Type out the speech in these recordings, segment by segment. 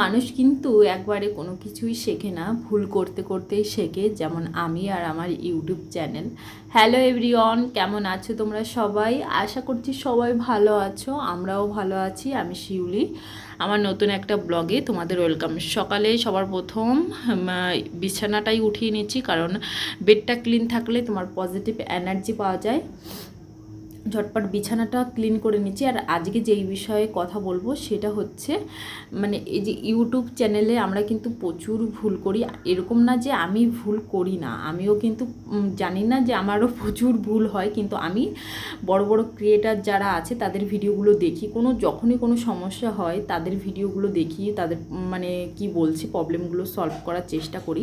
মানুষ কিন্তু একবারে কোনো কিছুই শেখে না, ভুল করতে করতেই শেখে। যেমন আমি আর আমার ইউটিউব চ্যানেল। হ্যালো এভরিওয়ান, কেমন আছো তোমরা সবাই? আশা করছি সবাই ভালো আছো, আমরাও ভালো আছি, আমি শিউলি। আমার নতুন একটা ব্লগে তোমাদের ওয়েলকাম। সকালে সবার প্রথম বিছানাটাই উঠিয়ে নিচ্ছি, কারণ বেডটা ক্লিন থাকলে তোমার পজিটিভ এনার্জি পাওয়া যায়। ঝটপট বিছানাটা ক্লিন করে নিচ্ছি। আর আজকে যেই বিষয়ে কথা বলব সেটা হচ্ছে মানে এই যে ইউটিউব চ্যানেলে আমরা কিন্তু প্রচুর ভুল করি। এরকম না যে আমি ভুল করি না, আমিও কিন্তু জানি না যে আমারও প্রচুর ভুল হয়, কিন্তু আমি বড় বড় ক্রিয়েটার যারা আছে তাদের ভিডিওগুলো দেখি। কোনো, যখনই কোনো সমস্যা হয় তাদের ভিডিওগুলো দেখি, তাদের মানে কি বলছে প্রবলেমগুলো সলভ করার চেষ্টা করি।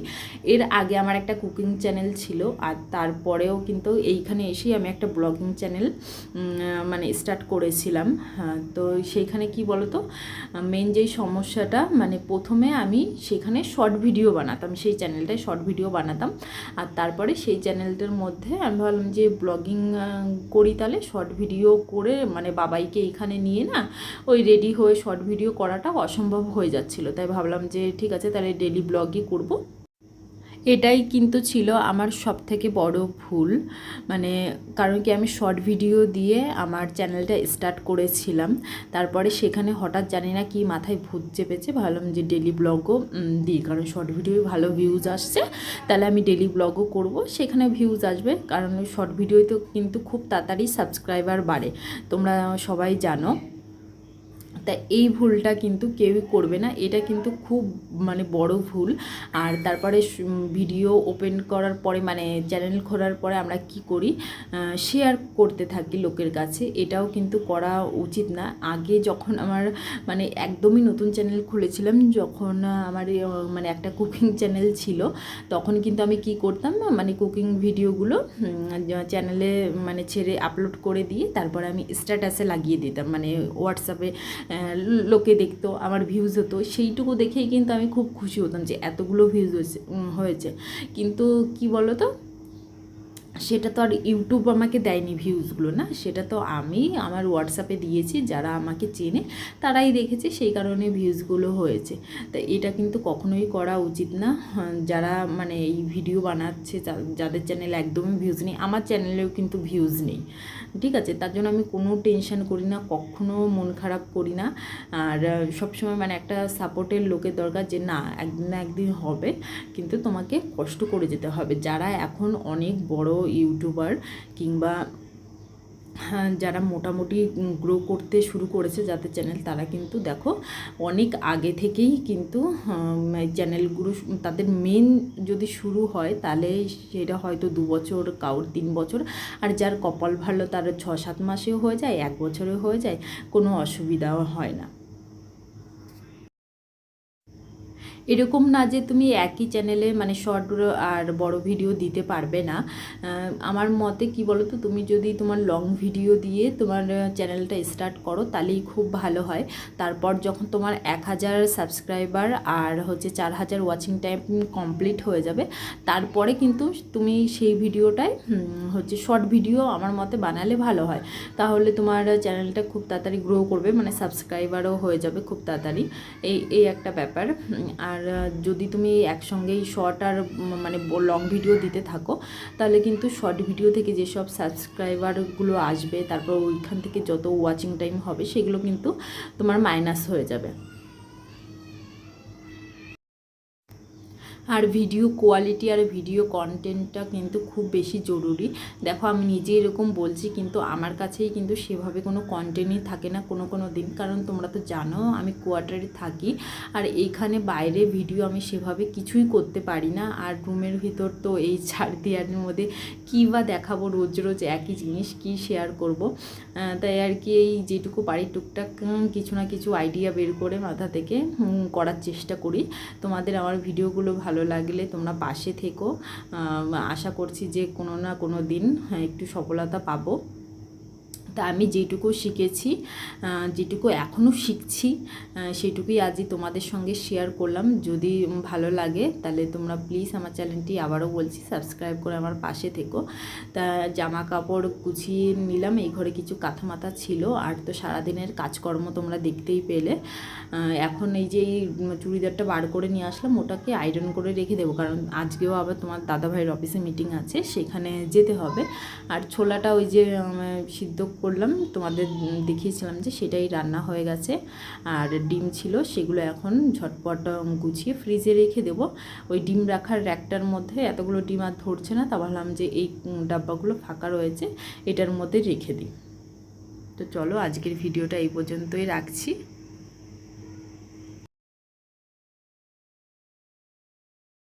এর আগে আমার একটা কুকিং চ্যানেল ছিল, আর তারপরেও কিন্তু এইখানে এসেই আমি একটা ব্লগিং চ্যানেল মানে স্টার্ট করেছিলাম। হ্যাঁ, তো সেইখানে কি বলতো? মেন যেই সমস্যাটা মানে প্রথমে আমি সেখানে শর্ট ভিডিও বানাতাম সেই চ্যানেলটায় শর্ট ভিডিও বানাতাম। আর তারপরে সেই চ্যানেলটার মধ্যে আমি ভাবলাম যে ব্লগিং করি তাহলে শর্ট ভিডিও করে মানে বাবাইকে এখানে নিয়ে না ওই রেডি হয়ে শর্ট ভিডিও করাটা অসম্ভব হয়ে যাচ্ছিল। তাই ভাবলাম যে ঠিক আছে তাহলে ডেলি ব্লগই করব। এটাই কিন্তু ছিল আমার সব থেকে বড় ভুল। মানে কারণ কি আমি শর্ট ভিডিও দিয়ে আমার চ্যানেলটা স্টার্ট করেছিলাম। তারপরে সেখানে হঠাৎ জানি না কি মাথায় ভূত চেপেছে, ভাবলাম যে ডেলি ব্লগও দিই। কারণ শর্ট ভিডিও ভালো ভিউজ আসছে, তাহলে আমি ডেলি ব্লগও করব, সেখানে ভিউজ আসবে। কারণ শর্ট ভিডিওতে কিন্তু খুব তাড়াতাড়ি সাবস্ক্রাইবার বাড়ে। তোমরা সবাই জানো। তা এই ভুলটা কিন্তু কেউই করবে না। এটা কিন্তু খুব মানে বড় ভুল। আর তারপরে ভিডিও ওপেন করার পরে মানে চ্যানেল খোলার পরে আমরা কি করি? শেয়ার করতে থাকি লোকের কাছে। এটাও কিন্তু করা উচিত না। আগে যখন আমার মানে একদমই নতুন চ্যানেল খুলেছিলাম, যখন আমার মানে একটা কুকিং চ্যানেল ছিল, তখন কিন্তু আমি কি করতাম? মানে কুকিং ভিডিওগুলো চ্যানেলে মানে ছেড়ে আপলোড করে দিয়ে তারপরে আমি স্ট্যাটাসে লাগিয়ে দিতাম। মানে হোয়াটসঅ্যাপে লোকে দেখতো, আমার ভিউজ হতো, সেইটুকু দেখেই কিন্তু আমি খুব খুশি হতাম যে এতগুলো ভিউজ হয়েছে কিন্তু কি বলো তো সেটা তো আর ইউটিউব আমাকে দেয়নি ভিউজগুলো না? সেটা তো আমি আমার হোয়াটসঅ্যাপে দিয়েছি যারা আমাকে চেনে তারাই দেখেছে সেই কারণে ভিউজগুলো হয়েছে। তা এটা কিন্তু কখনোই করা উচিত না। হ্যাঁ, যারা মানে এই ভিডিও বানাচ্ছে যাদের চ্যানেল একদমই ভিউজ নেই আমার চ্যানেলেও কিন্তু ভিউজ নেই। ঠিক আছে? তার জন্য আমি কোনো টেনশন করি না কখনো মন খারাপ করি না। আর সবসময় মানে একটা সাপোর্টের লোকের দরকার যে না একদিন না একদিন হবে কিন্তু তোমাকে কষ্ট করে যেতে হবে। যারা এখন অনেক বড় ইউটিউবার কিংবা হ্যাঁ, যারা মোটামুটি গ্রো করতে শুরু করেছে যাদের চ্যানেল তারা কিন্তু দেখো অনেক আগে থেকেই কিন্তু চ্যানেলগুলো তাদের মেন যদি শুরু হয় তাহলে সেটা হয়তো দু বছর কাউর তিন বছর। আর যার কপাল ভালো তার ছ সাত মাসেও হয়ে যায় এক বছরেও হয়ে যায় কোনো অসুবিধাও হয় না। এরকম না যে তুমি একই চ্যানেলে মানে শর্ট আর বড় ভিডিও দিতে পারবে না। আমার মতে কি বলো তো তুমি যদি তোমার লং ভিডিও দিয়ে তোমার চ্যানেলটা স্টার্ট করো, তাহলেই খুব ভালো হয়। তারপর যখন তোমার এক হাজার সাবস্ক্রাইবার আর হচ্ছে চার হাজার ওয়াচিং টাইম কমপ্লিট হয়ে যাবে, তারপরে কিন্তু তুমি সেই ভিডিওটায় হচ্ছে শর্ট ভিডিও আমার মতে বানালে ভালো হয়। তাহলে তোমার চ্যানেলটা খুব তাড়াতাড়ি গ্রো করবে মানে সাবস্ক্রাইবারও হয়ে যাবে খুব তাড়াতাড়ি। এই এই একটা ব্যাপার। আর যদি তুমি একসঙ্গেই শর্ট আর মানে লং ভিডিও দিতে থাকো, তাহলে কিন্তু শর্ট ভিডিও থেকে যেসব সাবস্ক্রাইবারগুলো আসবে, তারপর ওইখান থেকে যত ওয়াচিং টাইম হবে, সেগুলো কিন্তু তোমার মাইনাস হয়ে যাবে। আর ভিডিও কোয়ালিটি আর ভিডিও কন্টেন্টটা কিন্তু খুব বেশি জরুরি। দেখো, আমি নিজে এরকম বলছি, কিন্তু আমার কাছেই কিন্তু সেভাবে কোনো কন্টেন্টই থাকে না কোনো কোনো দিন। কারণ তোমরা তো জানো, আমি কোয়ার্টারে থাকি, আর এইখানে বাইরে ভিডিও আমি সেভাবে কিছুই করতে পারি না। আর রুমের ভিতর তো এই চার দেওয়ারের মধ্যে কী বা দেখাবো রোজ রোজ একই জিনিস, কি শেয়ার করব? তাই আর কি এই যেটুকু পারি টুকটাক কিছু না কিছু আইডিয়া বের করে মাথা থেকে করার চেষ্টা করি। তোমাদের আমার ভিডিওগুলো ভালো লাগলে তোমরা পাশে থেকো। আশা করছি যে কোনো না কোনো দিন হ্যাঁ, একটু সফলতা পাবো। তা আমি যেটুকু শিখেছি যেটুকু এখনও শিখছি সেটুকুই আজই তোমাদের সঙ্গে শেয়ার করলাম। যদি ভালো লাগে, তাহলে তোমরা প্লিজ আমার চ্যানেলটি আবারও বলছি সাবস্ক্রাইব করে আমার পাশে থেকো। তা জামা কাপড় গুছিয়ে নিলাম, এই ঘরে কিছু কাঁথা মাথা ছিল, আর তো সারাদিনের কাজকর্ম তোমরা দেখতেই পেলে। এখন এই যে এই চুড়িদারটা বার করে নিয়ে আসলাম, ওটাকে আয়রন করে রেখে দেবো, কারণ আজকেও আবার তোমার দাদাভাইয়ের অফিসে মিটিং আছে, সেখানে যেতে হবে। আর ছোলাটা ওই যে সিদ্ধ করলাম। তোমাদের দেখিয়েছিলাম যে সেটাই রান্না হয়ে গেছে। আর ডিম ছিল, সেগুলো এখন ঝটপট গুছিয়ে ফ্রিজে রেখে দেব। ওই ডিম রাখার র্যাকটার মধ্যে এতগুলো ডিম আর ধরছে না, তা ভাবলাম যে এই ডাব্বাগুলো ফাঁকা রয়েছে, এটার মধ্যে রেখে দিই। তো চলো আজকের ভিডিওটা এই পর্যন্তই রাখছি।